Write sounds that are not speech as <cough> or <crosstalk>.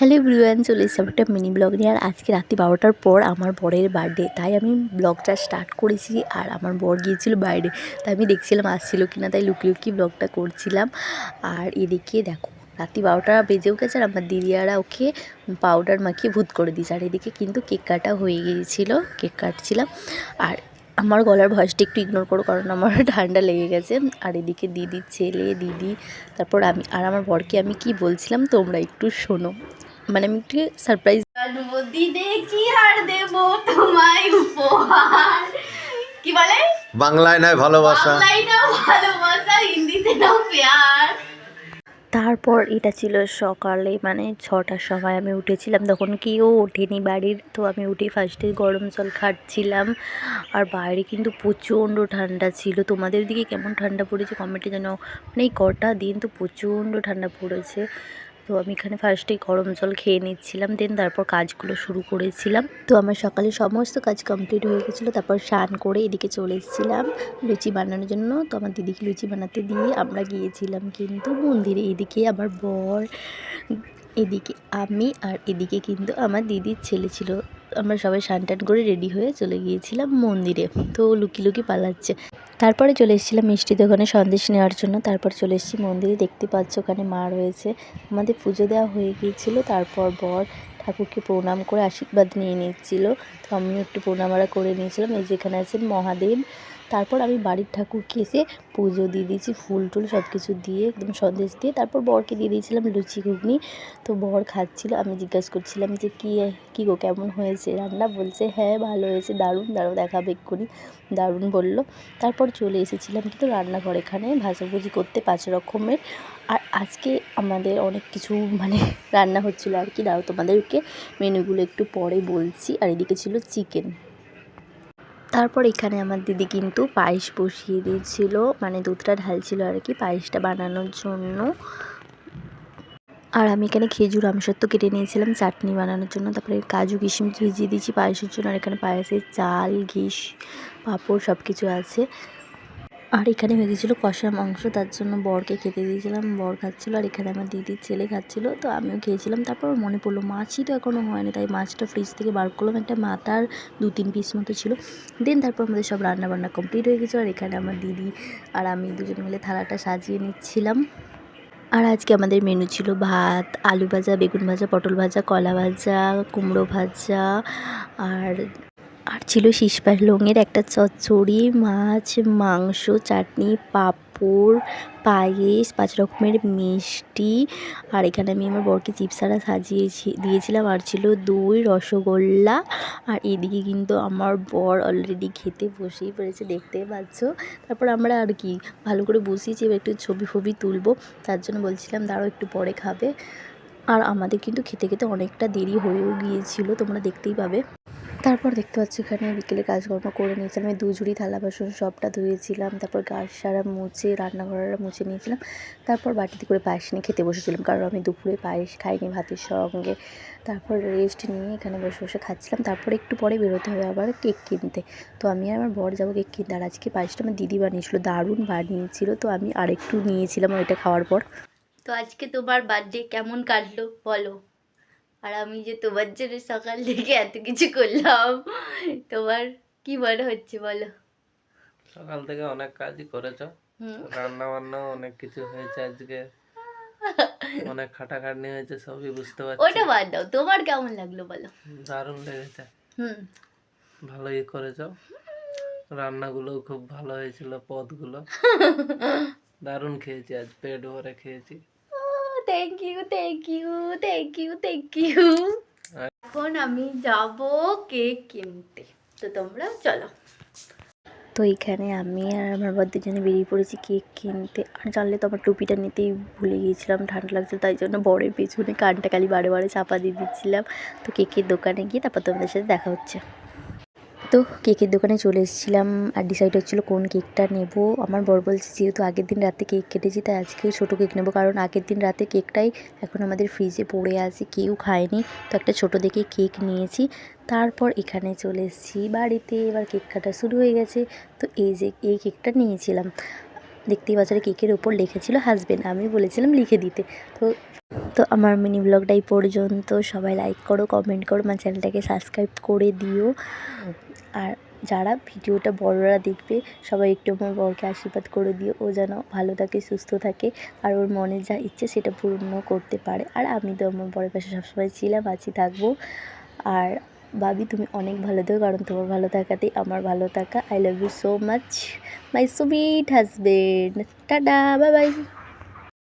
Hello everyone, চলে এসেছি একটা মিনি ব্লগ নিয়ে। আর আজকে রাত্রি বারোটার পর আমার বরের বার্থডে তাই আমি ব্লগটা স্টার্ট করেছি আর আমার বর গিয়েছিল বাইরে। তাই আমি দেখছিলাম আসছিল কিনা, তাই লুকিয়ে লুকিয়ে ব্লগটা করছিলাম। আর এদিকে দেখো, রাত্রি বারোটা বেজেও গেছে আর আমার দিদিয়ারা ওকে পাউডার মাখিয়ে ভূত করে দিয়েছে। আর এদিকে কিন্তু কেক কাটা হয়ে গিয়েছিল কেক কাটছিলাম। আর আমার গলার ভয়েসটা একটু ইগনোর করো, কারণ আমার <laughs> ঠান্ডা লেগে গেছে। আর এদিকে দিদির ছেলে, দিদি, তারপর আমি, আর আমার বরকে আমি কি বলছিলাম তোমরা একটু শোনো। মানে আমি একটু সারপ্রাইজ দিদে আর দেব তোমায় উপহার? কি বলে? বাংলায় নয় ভালোবাসা। বাংলায় নাও ভালোবাসা হিন্দিতে নাও প্যার। তারপর এটা ছিল সকালে মানে ছটার সময় আমি উঠেছিলাম। তখন কেউ ওঠেনি বাড়ির তো আমি উঠে ফার্স্টে গরম জল খাচ্ছিলাম। আর বাইরে কিন্তু প্রচণ্ড ঠান্ডা ছিল। তোমাদের দিকে কেমন ঠান্ডা পড়েছে? কমেন্টে যেন মানে এই কটা দিন তো প্রচণ্ড ঠান্ডা পড়েছে। তো আমি এখানে ফার্স্টে গরম জল খেয়ে নিচ্ছিলাম দেন তারপর কাজগুলো শুরু করেছিলাম। তো আমার সকালে সমস্ত কাজ কমপ্লিট হয়ে গেছিল, তারপর স্নান করে এদিকে চলে এসেছিলাম লুচি বানানোর জন্য। তো আমার দিদিকে লুচি বানাতে দিয়ে আমরা গিয়েছিলাম কিন্তু মন্দিরে, এদিকে আমার বর, এদিকে আমি আর এদিকে কিন্তু আমার দিদির ছেলে ছিল। আমরা সবাই টান করে রেডি হয়ে চলে গিয়েছিলাম মন্দিরে। তো লুকি লুকি পালাচ্ছে। তারপরে চলে এসেছিলাম মিষ্টি দোকানে সন্দেশ নেওয়ার জন্য। তারপর চলে এসেছি মন্দিরে। দেখতে পাচ্ছ ওখানে মা রয়েছে। আমাদের পুজো দেওয়া হয়ে গিয়েছিল। তারপর বর ঠাকুরকে প্রণাম করে আশীর্বাদ নিয়ে নিচ্ছিল। তো আমিও একটু প্রণামারা করে নিয়েছিলাম। এই যেখানে আছেন মহাদেব। তারপর আমি বাড়ির ঠাকুরকে এসে পুজো দিয়ে দিয়েছি, ফুল টুল সব কিছু দিয়ে একদম সন্দেশ দিয়ে। তারপর বরকে দিয়ে দিয়েছিলাম লুচি ঘুগনি। তো বর খাচ্ছিল, আমি জিজ্ঞাসা করছিলাম যে, কী কী গো, কেমন হয়েছে রান্না? বলছে হ্যাঁ ভালো হয়েছে, দারুণ দারুণ, দেখাবে এক্ষুনি। দারুণ বলল। তারপর চলে এসেছিলাম কিন্তু রান্নাঘর এখানে ভাজাভুজি করতে পাঁচ রকমের। আর আজকে আমাদের অনেক কিছু মানে রান্না হচ্ছিল আর কি। দাও তোমাদেরকে, মেনুগুলো একটু পরে বলছি। আর এদিকে ছিল চিকেন। তারপর এখানে আমার দিদি কিন্তু পায়েস বসিয়ে দিয়েছিল মানে দুধটা ঢালছিল আর কি পায়েসটা বানানোর জন্য। আর আমি এখানে খেজুর আমসত্ব কেটে নিয়েছিলাম চাটনি বানানোর জন্য। তারপরে কাজু কিশমিশ ভিজিয়ে দিয়েছি পায়েসের জন্য, আর এখানে পায়েসের চাল, ঘিস, পাঁপড় সব কিছু আছে। আর এখানে হয়ে গেছিল কষা মাংস, তার জন্য বরকে খেতে দিয়েছিলাম। বর খাচ্ছিলো আর এখানে আমার দিদির ছেলে খাচ্ছিলো, তো আমিও খেয়েছিলাম। তারপর মনে পড়ল, মাছই তো এখনও হয়নি, তাই মাছটা ফ্রিজ থেকে বার করলাম। একটা মাথার দু তিন পিস মতো ছিল। দেন তারপর আমাদের সব রান্না বান্না কমপ্লিট হয়ে গেছিল। আর এখানে আমার দিদি আর আমি দুজনে মিলে থালাটা সাজিয়ে নিচ্ছিলাম। আর আজকে আমাদের মেনু ছিল ভাত, আলু ভাজা, বেগুন ভাজা, পটল ভাজা, কলা ভাজা, কুমড়ো ভাজা, আর আর ছিল শীষ পালংয়ের একটা চচ্চড়ি, মাছ, মাংস, চাটনি, পাঁপড়, পায়েস, পাঁচ রকমের মিষ্টি। আর এখানে আমি আমার বরকে চিপসারা সাজিয়েছি, দিয়েছিলাম। আর ছিল দই, রসগোল্লা। আর এদিকে কিন্তু আমার বর অলরেডি খেতে বসেই পড়েছে, দেখতে পাচ্ছ। তারপর আমরা আর কি, ভালো করে বসিয়েছি, এবার একটু ছবি ফবি তুলবো। তার জন্য বলছিলাম, দাঁড়াও, একটু পরে খাবে। আর আমাদের কিন্তু খেতে খেতে অনেকটা দেরি হয়েও গিয়েছিল, তোমরা দেখতেই পাবে। তারপর দেখতে পাচ্ছি এখানে বিকেলে কাজকর্ম করে নিয়েছিলাম। আমি দুজুড়ি থালা বাসন সবটা ধুয়েছিলাম, তারপর গাছ সারা মুছে রান্নাঘরটা মুছে নিয়েছিলাম। তারপর বাটিতে করে পায়েস নিয়ে খেতে বসেছিলাম, কারণ আমি দুপুরে পায়েস খাইনি ভাতের সঙ্গে। তারপর রেস্ট নিয়ে এখানে বসে বসে খাচ্ছিলাম। তারপর একটু পরে বেরোতে হবে আবার কেক কিনতে। তো আমি আর আমার বর যাব কেক কিনতে। আর আজকে পায়েসটা আমার দিদি বানিয়েছিল, দারুণ বানিয়েছিল। তো আমি আরেকটু নিয়েছিলাম ওইটা খাওয়ার পর। তো আজকে তোমার বার্থডে কেমন কাটলো বলো? আর আমি যে তোমার জন্য সকাল থেকে এত কিছু করলাম তোমার কি মনে হচ্ছে বলো? সকাল থেকে অনেক কাজই করেছ। রান্না বান্না অনেক কিছু হয়েছে আজকে। অনেক খাটাখাটনি হয়েছে সবই বুঝতে পারছি। ওটা বাদ দাও তোমার কেমন লাগল বলো? দারুণ লেগেছে। হুম। ভালোই করেছ। রান্নাগুলো খুব ভালো হয়েছিল পদগুলো। <laughs> দারুণ খেয়েছি আজ পেট ভরে খেয়েছি। Thank you thank you thank you thank you এখন আমি যাব কেক কিনতে। তো তোমরা চলো। তো এইখানে আমি আর আমার বর দুজনে বেরিয়ে পড়েছি কেক কিনতে। আর জানলে তো আমার টুপিটা নিতেই ভুলে গিয়েছিলাম, ঠান্ডা লাগছিল তাই জন্য বরের পেছনে কানটা খালি বারে বারে চাপা দিয়ে দিচ্ছিলাম। তো কেকের দোকানে গিয়ে তারপর তোমাদের সাথে দেখা হচ্ছে। তো কেকের দোকানে চলে এসেছিলাম আর ডিসাইড হচ্ছিল কোন কেকটা নেব। আমার বর বলছে, যেহেতু আগের দিন রাতে কেক কেটেছি, তাই আজকেও ছোটো কেক নেব। কারণ আগের দিন রাতে কেকটাই এখন আমাদের ফ্রিজে পড়ে আছে, কেউ খায়নি। তো একটা ছোটো দেখে কেক নিয়েছি। তারপর এখানে চলে এসেছি বাড়িতে। এবার কেক কাটা শুরু হয়ে গেছে। তো এই যে, এই কেকটা নিয়েছিলাম। দেখতেই বাজারে কেকের ওপর লিখেছিল হাজবেন্ড আমি বলেছিলাম লিখে দিতে। তো তো আমার মিনি ব্লগটা এই পর্যন্ত সবাই লাইক করো কমেন্ট করো, আমার চ্যানেলটাকে সাবস্ক্রাইব করে দিও। আর যারা ভিডিওটা বড়রা দেখবে, সবাই একটু আমার বরকে আশীর্বাদ করে দিও। ও যেন ভালো থাকে, সুস্থ থাকে, আর ওর মনে যা ইচ্ছে সেটা পূর্ণ করতে পারে। আর আমি তো আমার বরের পাশে সবসময় ছিলাম, আছি, থাকব। আর ভাবি, তুমি অনেক ভালো থেকো, কারণ তোমার ভালো থাকাতেই আমার ভালো থাকা। I love you so much my sweet husband tata bye bye